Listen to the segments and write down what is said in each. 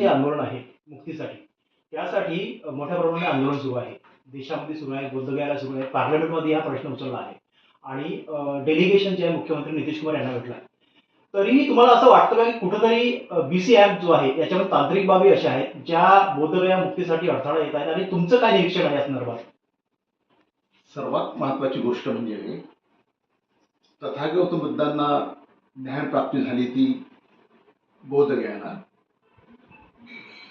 जे आंदोलन आहे मुक्तीसाठी. त्यासाठी मोठ्या प्रमाणात आंदोलन सुरू आहे. देशामध्ये सुरू आहे बोधगयाला सुरू आहे पार्लमेंटमध्ये हा प्रश्न उचलला आहे. आणि डेलिगेशन जे आहे मुख्यमंत्री नितीश कुमार यांना भेटला तरीही तुम्हाला असं वाटतं का की कुठंतरी बीसी ऍप जो आहे याच्यामध्ये तांत्रिक बाबी अशा आहेत ज्या बोधगया मुक्तीसाठी अडथळा येत आहेत आणि तुमचं काय निरीक्षण आहे या संदर्भात? सर्वात महत्वाची गोष्ट म्हणजे तथागत बुद्धांना ज्ञान प्राप्ती झाली ती बोधगयाला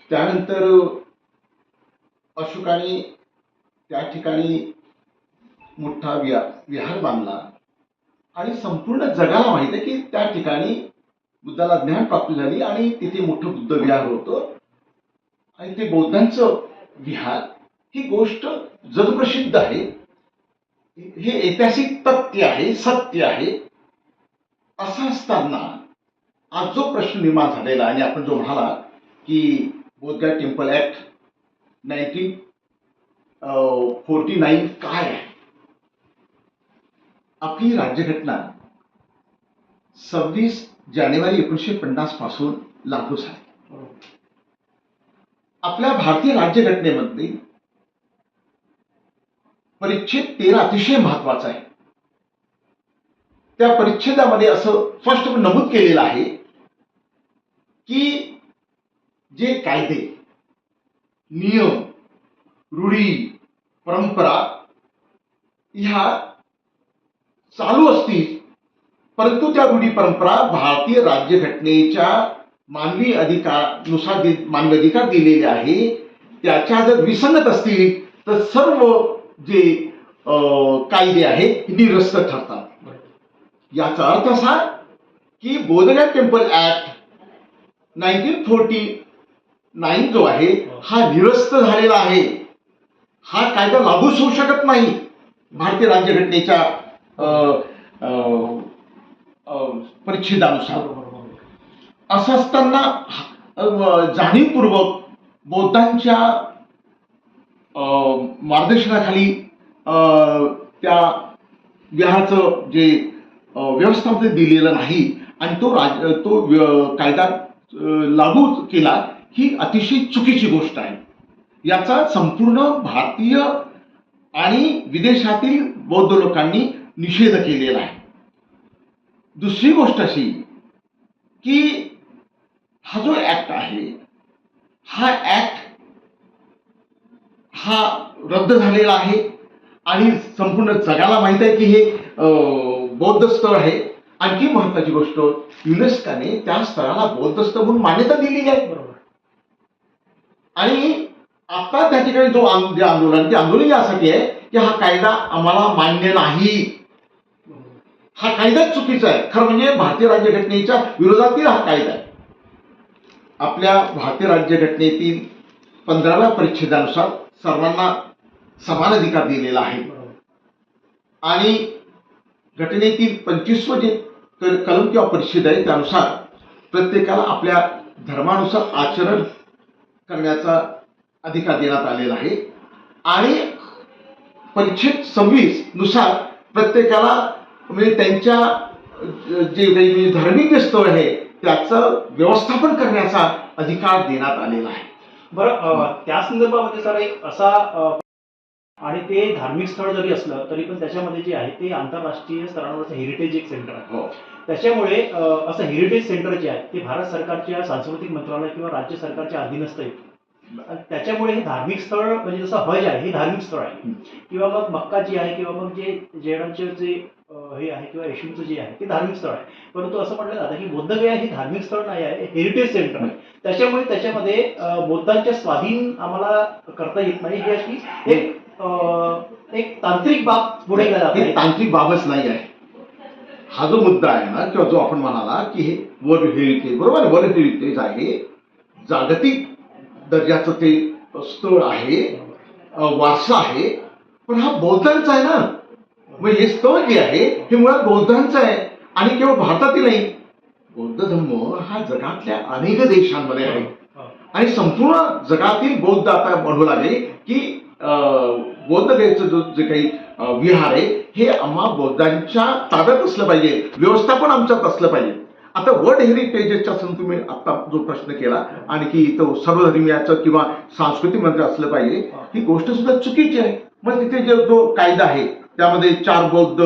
त्यानंतर अशोकाने त्या ठिकाणी मोठा विहा विहार बांधला. आणि संपूर्ण जगाला माहीत आहे की त्या ठिकाणी बुद्धाला ज्ञान प्राप्त झाली आणि तिथे मोठं बुद्ध विहार होतं. आणि ते बौद्धांचं विहार ही गोष्ट जगप्रसिद्ध आहे. हे ऐतिहासिक तथ्य आहे सत्य आहे. असं असताना आज जो प्रश्न निर्माण झालेला आणि आपण जो म्हणाला की Bodhgaya temple act nineteen forty nine काय आहे? आपली राज्यघटना सव्वीस जानेवारी एकोणीसशे पन्नासपासून लागू झाली. आपल्या भारतीय राज्यघटनेमध्ये परिच्छेद तेरा अतिशय महत्त्वाचा आहे. त्या परिच्छेदामध्ये असं स्पष्ट नमूद केलेलं आहे की जे कायदे नियम रूढी परंपरा ह्या चालू असतील परंतु त्या रूढी परंपरा भारतीय राज्यघटनेच्या मानवी अधिकारनुसार दि- मानवी अधिकार दिलेले आहे. त्याच्या जर विसंगत असतील तर सर्व जे कायदे आहेत निरस्त ठरतात. याचा अर्थ असा की Bodhgaya temple act nineteen forty nine जो आहे हा निरस्त झालेला आहे. हा कायदा लागूच होऊ शकत नाही. भारतीय राज्यघटनेच्या परिच्छेदानुसार. असं असताना जाणीवपूर्वक बौद्धांच्या अं, मार्गदर्शनाखाली त्या विहाराचं जे व्यवस्थापन दिलेलं नाही आणि तो राज तो व्य- कायदा लागू केला ही अतिशय चुकीची गोष्ट आहे. याचा संपूर्ण भारतीय आणि विदेशातील बौद्ध लोकांनी निषेध केलेला आहे. दुसरी गोष्ट अशी की हा जो ऍक्ट आहे हा ऍक्ट हा रद्द झालेला आहे आणि संपूर्ण जगाला माहीत आहे की हे अं, बौद्ध स्थळ आहे. आणखी महत्वाची गोष्ट युनेस्काने त्या स्थळाला बौद्ध स्थळ म्हणून मान्यता दिलेली आहे. बरोबर. आणि आता त्या ठिकाणी जो जे आंदोलन ते आंदोलन यासाठी आहे की हा कायदा आम्हाला मान्य नाही. हा कायदाच चुकीचा आहे. खरं म्हणजे भारतीय राज्यघटनेच्या विरोधातील हा कायदा आहे. आपल्या भारतीय राज्यघटनेतील पंधराव्या परिच्छेदानुसार सर्वांना समान अधिकार दिलेला आहे. आणि घटनेतील पंचवीसवं जे कलम किंवा परिच्छेद आहे त्यानुसार प्रत्येकाला आपल्या धर्मानुसार आचरण करण्याचा अधिकार देण्यात आलेला आहे. आणि परिच्छेद सव्वीसनुसार प्रत्येकाला म्हणजे त्यांच्या जे काही धार्मिक स्थळ आहे त्याचं व्यवस्थापन करण्याचा अधिकार देण्यात आलेला आहे. बरं त्या संदर्भामध्ये सर एक असा आणि ते धार्मिक स्थळ जरी असलं तरी पण त्याच्यामध्ये जे आहे ते आंतरराष्ट्रीय स्तरावरचं हेरिटेज एक सेंटर आहे. हो. त्याच्यामुळे असं हेरिटेज सेंटर जे आहे ते भारत सरकारच्या सांस्कृतिक मंत्रालय किंवा राज्य सरकारच्या अधीनस्थ येतं त्याच्यामुळे हे धार्मिक स्थळ म्हणजे जसं हज आहे हे धार्मिक स्थळ आहे. किंवा मग मक्का जी आहे किंवा मग जे जैनांचे जे हे आहे किंवा येशूंचं जे आहे ते धार्मिक स्थळ आहे. परंतु असं म्हटलं जातं की बुद्धगया हे धार्मिक स्थळ नाही आहे हेरिटेज सेंटर आहे. त्याच्यामुळे त्याच्यामध्ये बुद्धांच्या स्वाधीन आम्हाला करता येत नाही. ही अशी एक तांत्रिक बाब पुढे तांत्रिक बाबच नाही आहे. हा जो मुद्दा आहे ना किंवा जो आपण म्हणाला की हे वर्ल्ड हेरिटेज बरोबर वर्ल्ड हेरिटेज आहे. जागतिक दर्जाचं ते स्थळ आहे वारसा आहे पण हा बौद्धांचा आहे ना. मग हे स्थळ जे आहे हे मुळात बौद्धांचं आहे आणि केवळ भारतातील नाही. बौद्ध धर्म हा जगातल्या अनेक देशांमध्ये आहे. आणि संपूर्ण जगातील बौद्ध आता म्हणू लागले की अं, बौद्ध गयेचं जो जे काही विहार आहे हे आम्हा बौद्धांच्या ताब्यात असलं पाहिजे. व्यवस्थापन आमच्यात असलं पाहिजे. आता वर्ल्ड हेरिटेजच्या सण तुम्ही आता जो प्रश्न केला आणखी तो सर्वधर्मीयाचं किंवा सांस्कृतिक मंत्र असलं पाहिजे ही गोष्ट सुद्धा चुकीची आहे. मग तिथे जो जो कायदा आहे त्यामध्ये चार बौद्ध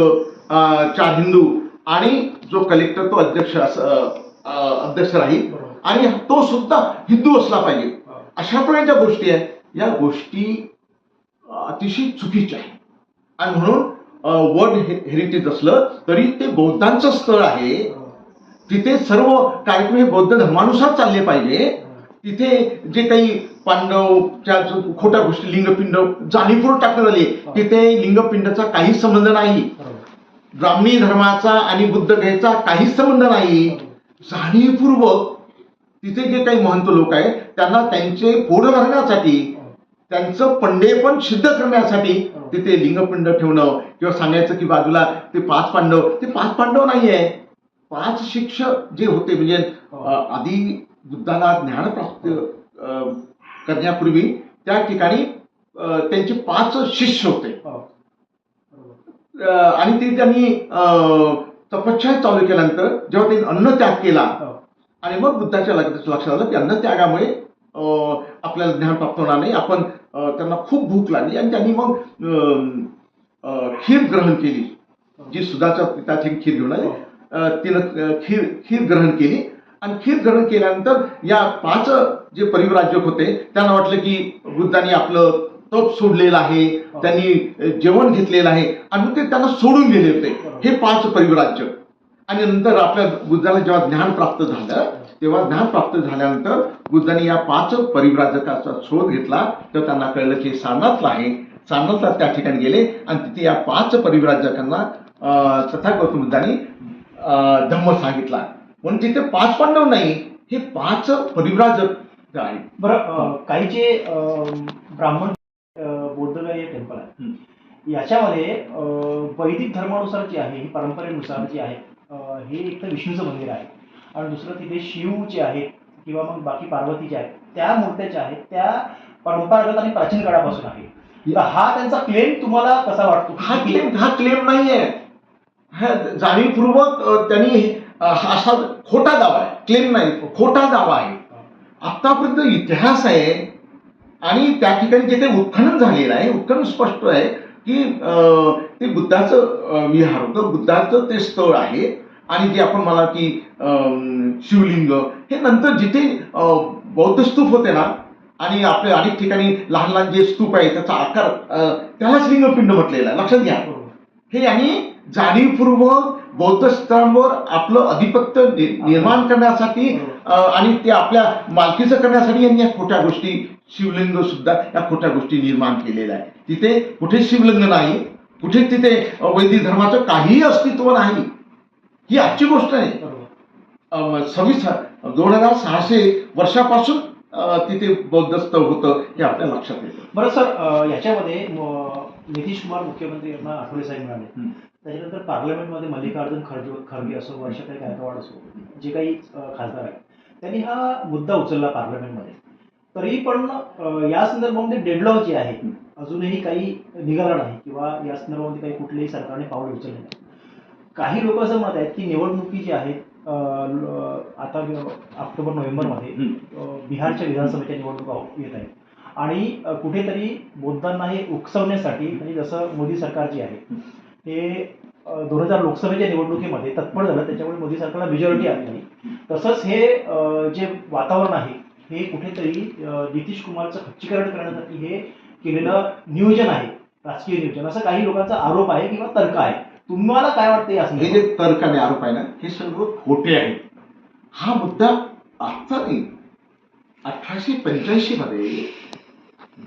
चार हिंदू आणि जो कलेक्टर तो अध्यक्ष अध्यक्ष राहील आणि तो सुद्धा हिंदू असला पाहिजे. अशा प्रकारच्या गोष्टी आहेत. या गोष्टी अतिशय चुकीचे आहे. आणि म्हणून वर्ल्ड हेरिटेज असलं तरी ते बौद्धांचं स्थळ आहे. तिथे सर्व कार्यक्रम हे बौद्ध धर्मानुसार चालले पाहिजे. तिथे जे काही पांडवच्या खोट्या गोष्टी लिंगपिंड जाणीवपूर्वक टाकण्यात आली तिथे लिंगपिंडचा काही संबंध नाही. ब्राह्मी धर्माचा आणि बुद्ध गयेचा काहीच संबंध नाही. जाणीवपूर्वक तिथे जे काही महंत लोक आहेत त्यांना त्यांचे पोट भरण्यासाठी त्यांचं पंडेपण सिद्ध करण्यासाठी तिथे लिंगपिंड ठेवणं किंवा सांगायचं की बाजूला ते पाच पांडव ते पाच पांडव नाही आहे पाच शिक्षक जे होते म्हणजे अं, आधी बुद्धाला ज्ञान प्राप्त करण्यापूर्वी त्या ठिकाणी त्यांचे पाच शिष्य होते. हो. आणि ते त्यांनी अं, तपश्चर्या चालू केल्यानंतर जेव्हा त्यांनी अन्न त्याग केला हो. आणि मग बुद्धाच्या लक्षात आलं की अन्न त्यागामुळे आपल्याला ज्ञान प्राप्त होणार नाही. आपण त्यांना खूप भूक लागली आणि त्यांनी मग अं, खीर ग्रहण केली. जी सुधाचा पिताची खीर घेऊन आली तिनं खीर खीर ग्रहण केली. आणि खीर ग्रहण केल्यानंतर या पाच जे परिवराजक होते त्यांना वाटलं की बुद्धांनी आपलं तप सोडलेलं आहे त्यांनी जेवण घेतलेलं आहे. आणि ते त्यांना सोडून गेले होते. हे पाच परिवराज्य आणि नंतर आपल्या बुद्धाला जेव्हा ज्ञान प्राप्त झालं तेव्हा ज्ञान प्राप्त झाल्यानंतर बुद्धांनी या पाच परिव्राजकाचा शोध घेतला. तर त्यांना कळलं की सारनाथला आहे. सारनाथला त्या ठिकाणी गेले आणि तिथे या पाच परिव्राजकांना तथागत बुद्धांनी धम्म सांगितला. म्हणून तिथे पाच पांडव नाही हे पाच परिव्राजक आहेत. बरं काही जे ब्राह्मण बौद्धगया टेम्पल आहे याच्यामध्ये वैदिक धर्मानुसार जे आहे ही परंपरेनुसार जे आहे हे एक तर विष्णूचं मंदिर आहे. आणि दुसरं तिथे शिव जे आहेत किंवा मग बाकी पार्वती आहेत त्या मूर्त्या ज्या आहेत त्या परंपरागत आणि प्राचीन काळापासून आहे तर हा त्यांचा क्लेम तुम्हाला कसा वाटतो? हा क्लेम हा क्लेम नाहीये. जाणीवपूर्वक त्यांनी हा असा खोटा दावा आहे. क्लेम नाही खोटा दावा आहे. आतापर्यंत इतिहास आहे आणि त्या ठिकाणी जे काही उत्खनन झालेलं आहे उत्खनन स्पष्ट आहे की ते बुद्धाचं विहार होतं बुद्धाचं ते स्थळ आहे. आणि जे आपण मला की शिवलिंग हे नंतर जिथे बौद्ध स्तूप होते ना आणि आपल्या अनेक ठिकाणी लहान लहान जे स्तूप आहे त्याचा आकार त्यालाच लिंगपिंड म्हटलेला आहे. लक्षात घ्या. बरोबर. हे यांनी जाणीवपूर्वक बौद्ध स्थळांवर आपलं अधिपत्य निर्माण करण्यासाठी अं, आणि ते आपल्या मालकीचं करण्यासाठी यांनी या खोट्या गोष्टी शिवलिंग सुद्धा या खोट्या गोष्टी निर्माण केलेल्या आहे तिथे कुठे शिवलिंग नाही कुठे तिथे वैदिक धर्माचं काहीही अस्तित्व नाही. ही आजची गोष्ट आहे. सव्वीस दोन हजार सहाशे वर्षापासून तिथे बौद्ध स्थळ होतं हे आपल्या लक्षात येतं. बरं सर याच्यामध्ये नितीश कुमार मुख्यमंत्री यांना आठवले साहेब मिळाले. त्याच्यानंतर पार्लमेंटमध्ये मल्लिकार्जुन खरगे खरगे असो वर्षाताई गायकवाड असो जे काही खासदार आहेत. त्यांनी हा मुद्दा उचलला पार्लमेंटमध्ये. तरी पण या संदर्भामध्ये डेडलॉक जे आहे अजूनही काही निघाला नाही किंवा या संदर्भामध्ये काही कुठलेही सरकारने पाऊल उचलले नाही. काही लोक असं म्हणत आहेत की निवडणुकी जी आहेत आता ऑक्टोबर नोव्हेंबरमध्ये बिहारच्या विधानसभेच्या निवडणुका येत आहेत. आणि कुठेतरी बौद्धांना हे उकसवण्यासाठी म्हणजे जसं मोदी सरकार जे आहे हे दोन हजार लोकसभेच्या निवडणुकीमध्ये तत्पर झालं त्याच्यामुळे मोदी सरकारला मेजॉरिटी आली नाही. तसंच हे जे वातावरण आहे हे कुठेतरी नितीश कुमारचं खच्चीकरण करण्यासाठी हे केलेलं नियोजन आहे राजकीय नियोजन. असं काही लोकांचा आरोप आहे किंवा तर्क आहे. तुम्हाला काय वाटतं या हे? जे तर्क आणि आरोप आहे ना हे सर्व खोटे आहेत. हा मुद्दा आजचा नाही. अठराशे पंच्याऐंशी मध्ये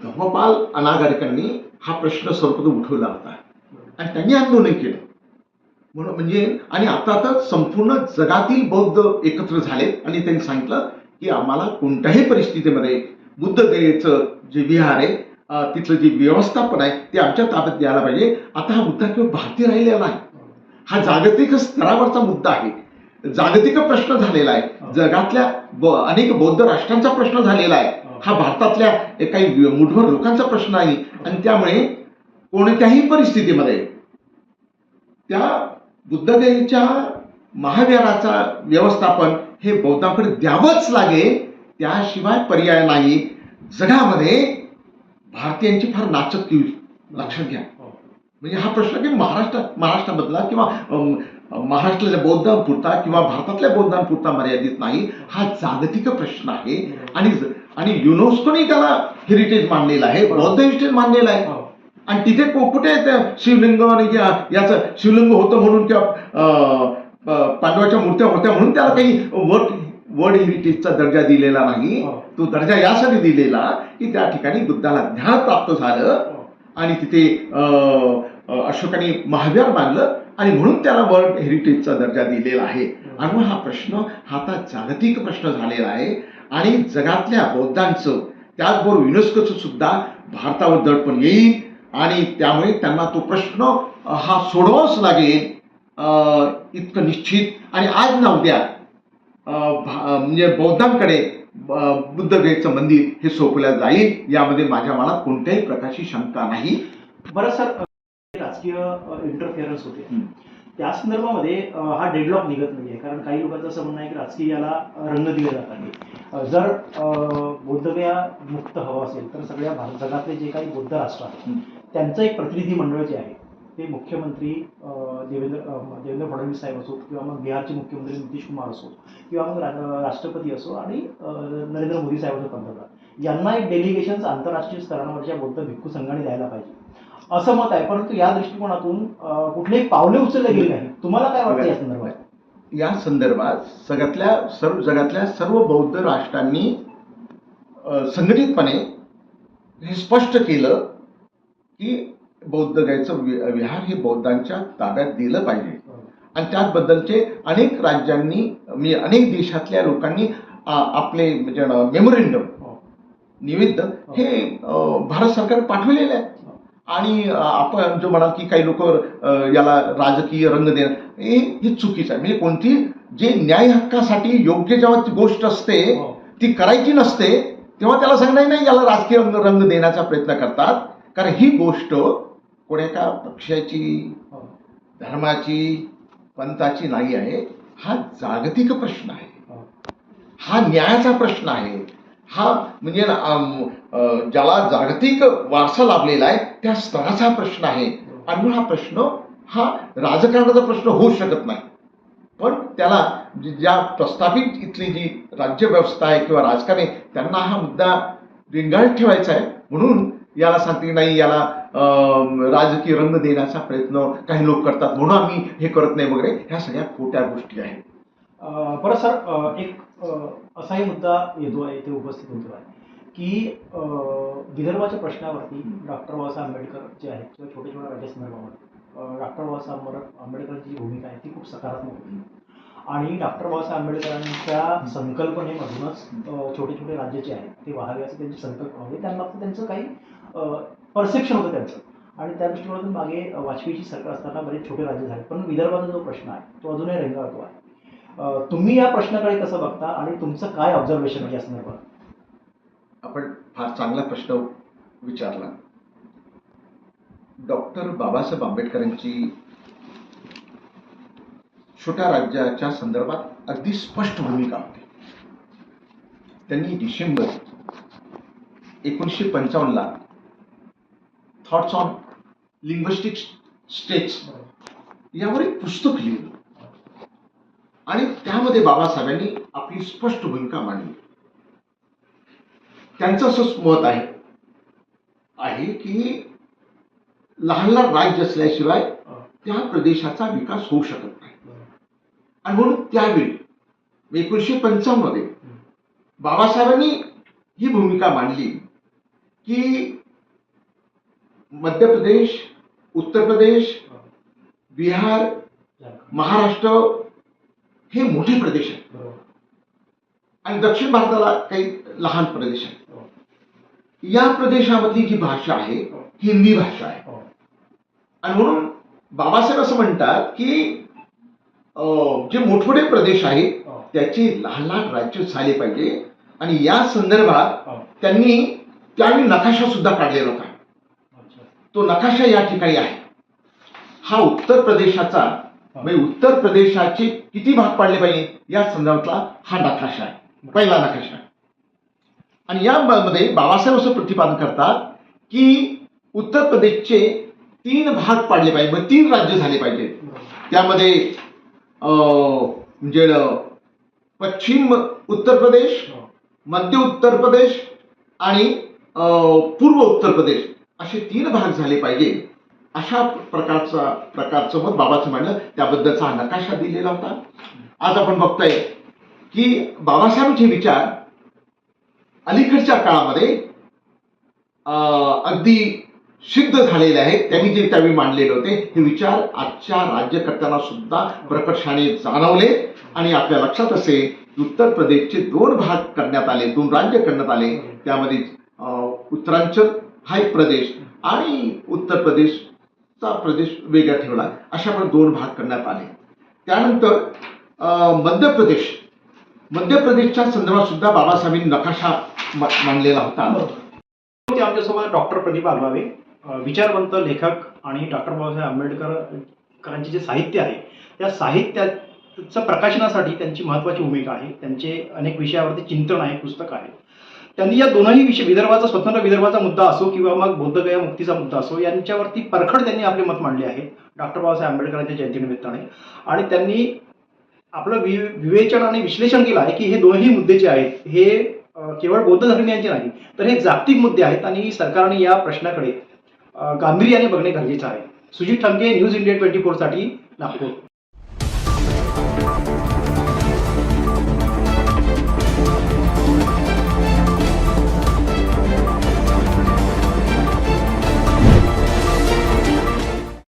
धर्मपाल अनागरिकांनी हा प्रश्न सर्वप्रथम उठवला होता. आणि त्यांनी आंदोलन केलं. म्हणून म्हणजे आणि आता तर संपूर्ण जगातील बौद्ध एकत्र झालेत आणि त्यांनी सांगितलं की आम्हाला कोणत्याही परिस्थितीमध्ये बुद्ध गयेचं जे विहार आहे तिथलं जे व्यवस्थापन आहे ते आमच्या ताब्यात द्यायला पाहिजे. आता हा मुद्दा केवळ भारतीय राहिलेला नाही. हा जागतिक स्तरावरचा मुद्दा आहे. जागतिक प्रश्न झालेला आहे. जगातल्या अनेक बौद्ध राष्ट्रांचा प्रश्न झालेला आहे. हा. भारतातल्या काही मुठभर लोकांचा प्रश्न आहे. आणि त्यामुळे कोणत्याही परिस्थितीमध्ये त्या बुद्धगयेच्या महाविहाराचा व्यवस्थापन हे बौद्धांकडे द्यावंच लागेल त्याशिवाय पर्याय नाही. जगामध्ये भारतीयांची फार नाचक्की होईल लक्षात घ्या. हो. म्हणजे हा प्रश्न की महाराष्ट्र महाराष्ट्रामधला किंवा महाराष्ट्रातल्या बौद्धांपुरता किंवा भारतातल्या बौद्धांपुरता मर्यादित नाही हा जागतिक प्रश्न आहे. आणि आणि युनेस्कोने त्याला हेरिटेज मानलेला आहे बौद्ध हेरिटेज मानलेला आहे. हो. आणि तिथे कुठे शिवलिंग याचं शिवलिंग होतं म्हणून किंवा पांडवाच्या मूर्त्या होत्या म्हणून त्याला काही वर्ल्ड वर्ल्ड हेरिटेजचा दर्जा दिलेला नाही हो. तो दर्जा यासाठी दिलेला की त्या ठिकाणी बुद्धाला ज्ञान प्राप्त झालं हो. आणि तिथे अशोकाने महावीर बांधलं आणि म्हणून त्याला वर्ल्ड हेरिटेजचा दर्जा दिलेला आहे आणि मग हा प्रश्न हा आता जागतिक प्रश्न झालेला आहे आणि जगातल्या बौद्धांचं त्याचबरोबर युनेस्कोचं सुद्धा भारतावर दडपण येईल आणि त्यामुळे त्यांना तो प्रश्न हा सोडवाच लागेल इतकं निश्चित. आणि आज ना उद्या म्हणजे बौद्धांकडे बुद्धगयेचं मंदिर हे सोपलं जाईल यामध्ये माझ्या मनात कोणत्याही प्रकारची शंका नाही. बरं सर राजकीय इंटरफिअरन्स होते. त्या संदर्भामध्ये हा डेडलॉक निघत नाहीये. कारण काही लोकांचं असं म्हणणं आहे की राजकीय याला रंग दिले जात आहे. जर बोद्धगया मुक्त हवं असेल तर सगळ्या भारत जगातले जे काही बौद्ध राष्ट्र आहेत. त्यांचं एक प्रतिनिधी मंडळ जे आहे ते मुख्यमंत्री देवेंद्र देवेंद्र फडणवीस साहेब असो किंवा मग बिहारचे मुख्यमंत्री नितीश कुमार असो किंवा मग राष्ट्रपती असो आणि नरेंद्र मोदी साहेब असो पंतप्रधान. यांना एक डेलिगेशन आंतरराष्ट्रीय स्तरावरच्या बौद्ध भिक्खू संघाने द्यायला पाहिजे. असं मत आहे. परंतु या दृष्टिकोनातून कुठलेही पावले उचलले गेली नाही तुम्हाला काय वाटतं या संदर्भात? या संदर्भात जगातल्या सर्व जगातल्या सर्व बौद्ध राष्ट्रांनी संघटितपणे हे स्पष्ट केलं की बौद्ध गायचं विहार हे बौद्धांच्या ताब्यात दिलं पाहिजे. आणि त्याबद्दलचे अनेक राज्यांनी मी अनेक देशातल्या लोकांनी आपले म्हणजे मेमोरेंडम हो. निवेद हे भारत सरकार पाठवलेले आहे. आणि आपण जो म्हणाल की काही लोक याला राजकीय रंग देणं हे हे चुकीचं आहे. म्हणजे कोणती जे न्याय हक्कासाठी योग्य जेव्हा ती गोष्ट असते ती करायची नसते तेव्हा त्याला सांगणार नाही याला राजकीय रंग रंग देण्याचा प्रयत्न करतात. कारण ही गोष्ट कोण्या एका पक्षाची हो. धर्माची पंथाची नाही आहे. हा जागतिक प्रश्न आहे. हो. हा न्यायाचा प्रश्न आहे. हा म्हणजे ज्याला जागतिक वारसा लाभलेला आहे त्या स्तराचा प्रश्न आहे. आणि म्हणून हा प्रश्न हा राजकारणाचा प्रश्न होऊ शकत नाही. पण त्याला जी- ज्या प्रस्थापित इथली जी राज्यव्यवस्था आहे किंवा राजकारण त्यांना हा मुद्दा रिंगाळत ठेवायचा आहे. म्हणून याला सांगते नाही याला राजकीय रंग देण्याचा प्रयत्न काही लोक करतात. म्हणून आम्ही हे करत नाही वगैरे. ह्या सगळ्या खोट्या गोष्टी आहेत. बरं सर एक असाही मुद्दा येतो आहे इथे उपस्थित होतो आहे की विदर्भाच्या प्रश्नावरती डॉक्टर बाबासाहेब आंबेडकर जे आहेत किंवा छोट्या छोट्या राज्यासंदर्भावर डॉक्टर बाबासाहेब आंबेडकरांची जी भूमिका आहे ती खूप सकारात्मक होती. आणि डॉक्टर बाबासाहेब आंबेडकरांच्या संकल्पनेमधूनच छोटे छोटे राज्य जे आहेत ते वाहावे असं त्यांची संकल्पना होती. त्यांना त्यांचं काही परसेप्शन होतं त्यांचं. आणि त्या दृष्टिकोनातून मागे वाजपेयीची सरकार असताना बरेच छोटे राज्य झाले. पण विदर्भाचा जो प्रश्न आहे तो अजूनही रेंगाळतो आहे. तुम्ही या प्रश्नाकडे कसं बघता आणि तुमचं काय ऑब्झर्वेशन आहे म्हणजे या संदर्भात? आपण फार चांगला प्रश्न विचारला. डॉक्टर बाबासाहेब आंबेडकरांची छोट्या राज्याच्या संदर्भात अगदी स्पष्ट भूमिका होती. त्यांनी डिसेंबर एकोणीसशे पंचावन्नला थॉट्स ऑन लिंग्विस्टिक स्टेट्स यावर एक पुस्तक लिहिलं. आणि त्यामध्ये बाबासाहेबांनी आपली स्पष्ट भूमिका मांडली. त्यांचं असं मत आहे आहे की लहान लहान राज्य असल्याशिवाय त्या प्रदेशाचा विकास होऊ शकत नाही. आणि म्हणून त्यावेळी एकोणीसशे पंचावन्नमध्ये बाबासाहेबांनी ही भूमिका मांडली की मध्य प्रदेश उत्तर प्रदेश बिहार महाराष्ट्र हे मोठे प्रदेश आहेत आणि दक्षिण भारताला काही लहान प्रदेश आहेत या प्रदेशामधली जी भाषा आहे ही हिंदी भाषा आहे हो. आणि म्हणून बाबासाहेब असं म्हणतात की जे मोठमोठे प्रदेश आहेत हो. त्याचे लहान लहान राज्य झाले पाहिजे आणि या संदर्भात हो. त्यांनी त्यावेळी नकाशा सुद्धा काढलेला होता. तो नकाशा या ठिकाणी आहे. हा उत्तर प्रदेशाचा म्हणजे उत्तर प्रदेशाचे किती भाग पाडले पाहिजे? या संदर्भातला हा नकाशा आहे. पहिला नकाशा आहे. आणि यामध्ये बाबासाहेब असं प्रतिपादन करतात की उत्तर प्रदेशचे तीन भाग पाडले पाहिजे म्हणजे तीन राज्य झाले पाहिजेत त्यामध्ये म्हणजे पश्चिम उत्तर प्रदेश. मध्य उत्तर प्रदेश आणि पूर्व उत्तर प्रदेश. असे तीन भाग झाले पाहिजे. अशा प्रकारचा प्रकारचं मत बाबाचं मांडलं त्याबद्दलचा हा नकाशा दिलेला होता. आज आपण बघतोय की बाबासाहेबांचे विचार अलीकडच्या काळामध्ये अं, अगदी सिद्ध झालेले आहेत. त्यांनी जे त्यावेळी मांडलेले होते हे विचार आजच्या राज्यकर्त्यांना सुद्धा प्रकर्षाने जाणवले. आणि आपल्या लक्षात असे उत्तर प्रदेशचे दोन भाग करण्यात आले दोन राज्य करण्यात आले. त्यामध्ये अं, उत्तरांचल हा एक प्रदेश आणि उत्तर प्रदेशचा प्रदेश वेगळा ठेवला अशा पण दोन भाग करण्यात आले. त्यानंतर मध्य प्रदेश. मध्य प्रदेशच्या संदर्भात सुद्धा बाबासाहेबांनी नकाशा मांडलेला होता. हो. ते आमच्यासोबत डॉक्टर प्रदीप आगलावे विचारवंत लेखक आणि डॉक्टर बाबासाहेब आंबेडकरांचे जे साहित्य आहे त्या साहित्याचं प्रकाशनासाठी त्यांची महत्त्वाची भूमिका आहे. त्यांचे अनेक विषयावरती चिंतन आहे पुस्तक आहे त्यांनी या दोनही विषय विदर्भाचा स्वतंत्र विदर्भाचा मुद्दा असो किंवा मग बौद्धगया मुक्तीचा मुद्दा असो यांच्यावरती परखड त्यांनी आपले मत मांडले आहे. डॉक्टर बाबासाहेब आंबेडकरांच्या जयंतीनिमित्ताने. आणि त्यांनी आपलं वि विवेचन आणि विश्लेषण केलं आहे की हे दोनही मुद्दे जे आहेत हे केवळ बौद्ध धर्मियांचे नाही तर हे जागतिक मुद्दे आहेत आणि सरकारने या प्रश्नाकडे गांभीर्याने बघणे गरजेचं आहे. Sujit Thamke news India twenty फोरसाठी Nagpur.